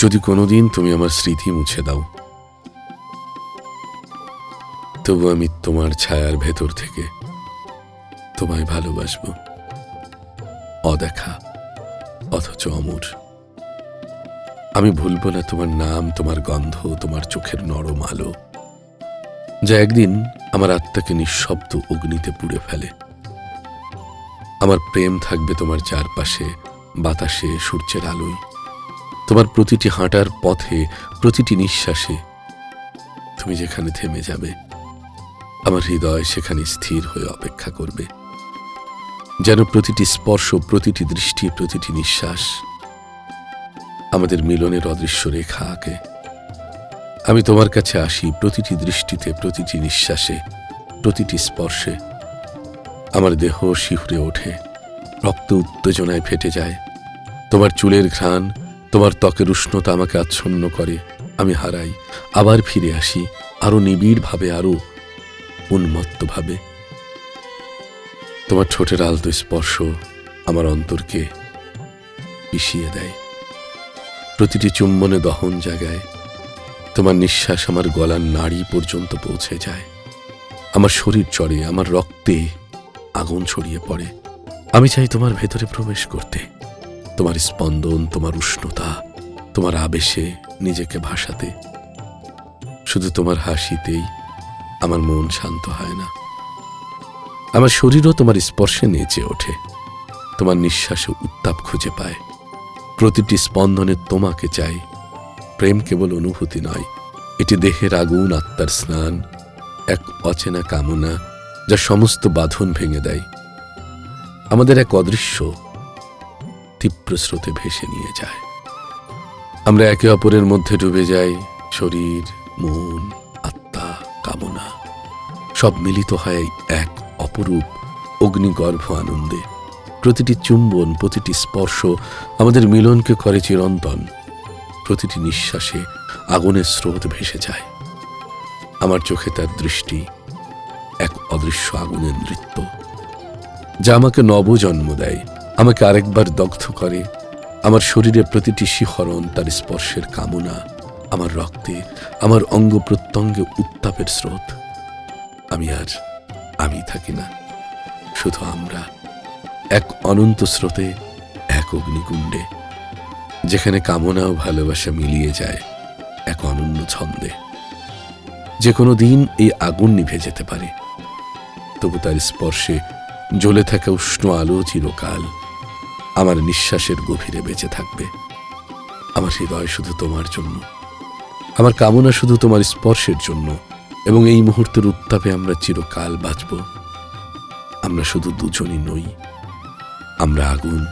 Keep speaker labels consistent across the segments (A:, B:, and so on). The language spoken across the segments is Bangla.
A: যদি কোনোদিন তুমি আমার স্মৃতি মুছে দাও, তবু আমি তোমার ছায়ার ভেতর থেকে তোমায় ভালোবাসবো, অদেখা অথচ অমর। আমি ভুলবো না তোমার নাম, তোমার গন্ধ, তোমার চোখের নরম আলো, যা একদিন আমার আত্মাকে নিঃশব্দ অগ্নিতে পুড়ে ফেলে। আমার প্রেম থাকবে তোমার চারপাশে, বাতাসে, সূর্যের আলোয়। তোমার প্রতিটি হাঁটার পথে, প্রতিটি নিঃশ্বাসে তুমি যেখানে থেমে যাবে, আমার হৃদয় সেখানে স্থির হয়ে অপেক্ষা করবে। যেন প্রতিটি স্পর্শ, প্রতিটি দৃষ্টি, প্রতিটি নিঃশ্বাস আমাদের মিলনের অদৃশ্য রেখা আঁকে। আমি তোমার কাছে আসি প্রতিটি দৃষ্টিতে, প্রতিটি নিঃশ্বাসে, প্রতিটি স্পর্শে। আমার দেহ শিহুরে ওঠে, রক্ত উত্তেজনায় ফেটে যায়। তোমার চুলের ঘ্রাণ তোমার ত্বকের উষ্ণতা আমাকে আচ্ছন্ন করে, আমি হারাই। আবার ফিরে আসি, আরও নিবিড়ভাবে, আরও উন্মত্তভাবে। তোমার ঠোঁটের আলতো স্পর্শ আমার অন্তরকে পিষিয়ে দেয়। প্রতিটি চুম্বনে দহন জাগায়, তোমার নিঃশ্বাস আমার গলার নাড়ি পর্যন্ত পৌঁছে যায়। আমার শরীর চড়ে, আমার রক্তে আগুন ছড়িয়ে পড়ে। আমি চাই তোমার ভেতরে প্রবেশ করতে। তোমার স্পন্দন, তোমার উষ্ণতা, তোমার আবেশে নিজেকে ভাসাতে। শুধু তোমার হাসিতেই আমার মন শান্ত হয় না। আমার শরীরও তোমার স্পর্শে নেচে ওঠে। তোমার নিঃশ্বাসে উত্তাপ খুঁজে পায়। প্রতিটি স্পন্দনে তোমাকে চাই। প্রেম কেবল অনুভূতি নয়, এটি দেহের আগুন, আত্মার স্নান, এক অচেনা কামনা যা সমস্ত বাঁধন ভেঙে দেয়। আমাদের এক অদৃশ্য তীব্র স্রোতে ভেসে নিয়ে যায়। আমরা একে অপরের মধ্যে ডুবে যাই, শরীর, মন, আত্মা, কামনা। সব মিলিত হয় এক অপরূপ অগ্নিগর্ভ আনন্দে। প্রতিটি চুম্বন, প্রতিটি স্পর্শ আমাদের মিলনকে করে চিরন্তন। প্রতিটি নিঃশ্বাসে আগুনের স্রোত ভেসে যায়। আমার চোখে তার দৃষ্টি এক অদৃশ্য আগুনের নৃত্য, যা আমাকে নবজন্ম দেয়। আমাকে আরেকবার দগ্ধ করে। আমার শরীরে প্রতিটি শিহরণ, তার স্পর্শের কামনা, আমার রক্তে, আমার অঙ্গ প্রত্যঙ্গে উত্তাপের স্রোত। আমি আর আমি থাকি না। শুধু আমরা, এক অনন্ত স্রোতে, এক অগ্নিকুণ্ডে, যেখানে কামনা ও ভালোবাসা মিলিয়ে যায় এক অনন্য ছন্দে। যে কোনো দিন এই আগুন নিভে যেতে পারে। তবু তার স্পর্শে জ্বলে থাকা উষ্ণ আলো চিরকাল আমার নিঃশ্বাসের গভীরে বেঁচে থাকবে। আমার হৃদয় শুধু তোমার জন্য। আমার কামনা শুধু তোমার স্পর্শের জন্য। এবং এই মুহূর্তের উত্তাপে আমরা চিরকাল বাঁচব। আমরা শুধু দুজনই নই। আমরা আগুন,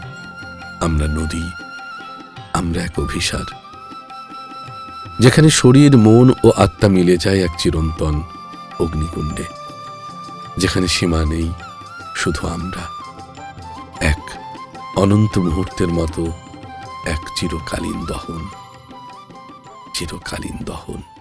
A: আমরা নদী, আমরা এক অভিসার। যেখানে শরীর, মন ও আত্মা মিলে যায় এক চিরন্তন অগ্নিকুণ্ডে। যেখানে সীমা নেই, শুধু আমরা। অনন্ত মুহূর্তের মতো এক চিরকালীন দহন চিরকালীন দহন।